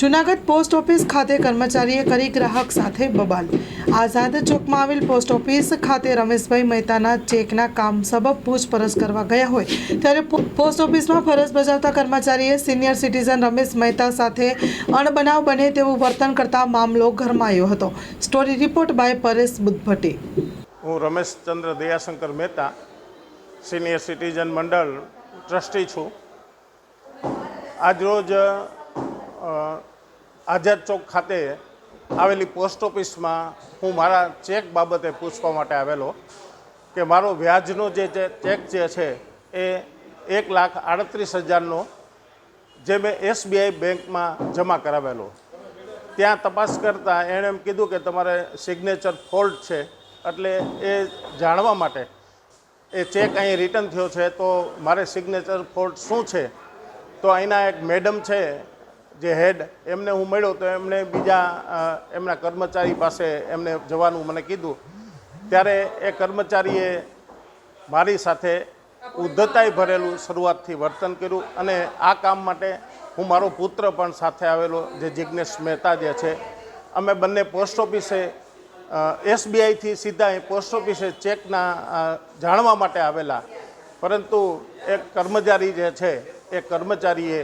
Junagadh post office ખાતે કર્મચારીએ કરી ગ્રાહક સાથે બબાલ. આઝાદ ચોકમાં આવેલ પોસ્ટ ઓફિસ ખાતે રમેશભાઈ મહેતાના ચેકના કામ સબબ પૂછપરછ કરવા ગયા હોય, ત્યારે પોસ્ટ ઓફિસમાં ફરજ બજાવતા કર્મચારીએ સિનિયર સિટીઝન રમેશ મહેતા સાથે અણબનાવ બને તેવું વર્તન કરતા મામલો ગરમાયો હતો. Story report by Paresh Buddhabhatti. હું રમેશચંદ્ર દયાશંકર મહેતા, સિનિયર સિટીઝન મંડળ ટ્રસ્ટી છું. આજરોજ આઝાદ ચોક ખાતે આવેલી પોસ્ટ ઓફિસમાં હું મારા ચેક બાબતે પૂછવા માટે આવેલો કે મારો વ્યાજનો જે ચેક જે છે એ એક લાખ આડત્રીસ હજારનો જે મેં એસબીઆઈ બેંકમાં જમા કરાવેલો. ત્યાં તપાસ કરતાં એણે એમ કીધું કે તમારે સિગ્નેચર ફોલ્ટ છે એટલે એ જાણવા માટે એ ચેક અહીં રિટર્ન થયો છે તો મારે સિગ્નેચર ફોલ્ટ શું છે? તો અહીંના એક મેડમ છે જે હેડ એમને હું મળ્યો તો એમણે બીજા એમના કર્મચારી પાસે એમને જવાનું મને કીધું. ત્યારે એ કર્મચારીએ મારી સાથે ઉદ્ધતાઈ ભરેલું શરૂઆતથી વર્તન કર્યું અને આ કામ માટે હું મારો પુત્ર પણ સાથે આવેલો, જે જિજ્ઞેશ મહેતા જે છે. અમે બંને પોસ્ટ ઓફિસે એસબીઆઈથી સીધા પોસ્ટ ઓફિસે ચેકના જાણવા માટે આવેલા. પરંતુ એક કર્મચારી જે છે, એ કર્મચારીએ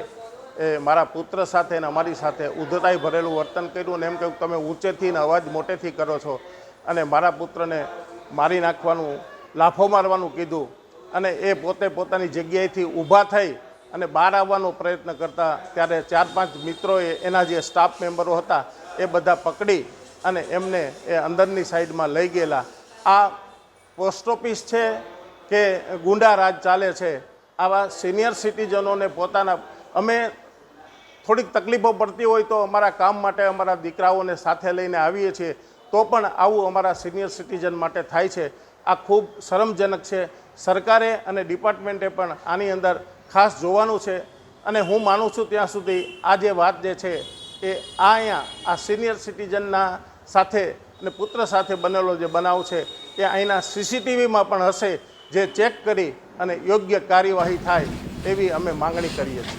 એ મારા પુત્ર સાથે અને અમારી સાથે ઉદ્ધતાઈ ભરેલું વર્તન કર્યું ને એમ કહ્યું તમે ઊંચેથી ને અવાજ મોટેથી કરો છો. અને મારા પુત્રને મારી નાખવાનું, લાફો મારવાનું કીધું અને એ પોતે પોતાની જગ્યાએથી ઊભા થઈ અને બહાર આવવાનો પ્રયત્ન કરતા ત્યારે ચાર પાંચ મિત્રોએ એના જે સ્ટાફ મેમ્બરો હતા એ બધા પકડી અને એમને એ અંદરની સાઈડમાં લઈ ગયેલા. આ પોસ્ટ ઓફિસ છે કે ગુંડા રાજ ચાલે છે. આવા સિનિયર સિટીઝનોને પોતાના, અમે થોડીક તકલીફો પડતી હોય તો અમારા કામ માટે અમારા દીકરાઓને સાથે લઈને આવીએ છીએ. તો પણ આવું અમારા સિનિયર સિટીઝન માટે થાય છે. આ ખૂબ શરમજનક છે. સરકારે અને ડિપાર્ટમેન્ટે પણ આની અંદર ખાસ જોવાનું છે. અને હું માનું છું ત્યાં સુધી આ જે વાત જે છે એ આ અહીંયા આ સિનિયર સિટીઝનના સાથે અને પુત્ર સાથે બનેલો જે બનાવ છે એ અહીંના સીસીટીવીમાં પણ હશે. જે ચેક કરી અને યોગ્ય કાર્યવાહી થાય એવી અમે માંગણી કરીએ છીએ.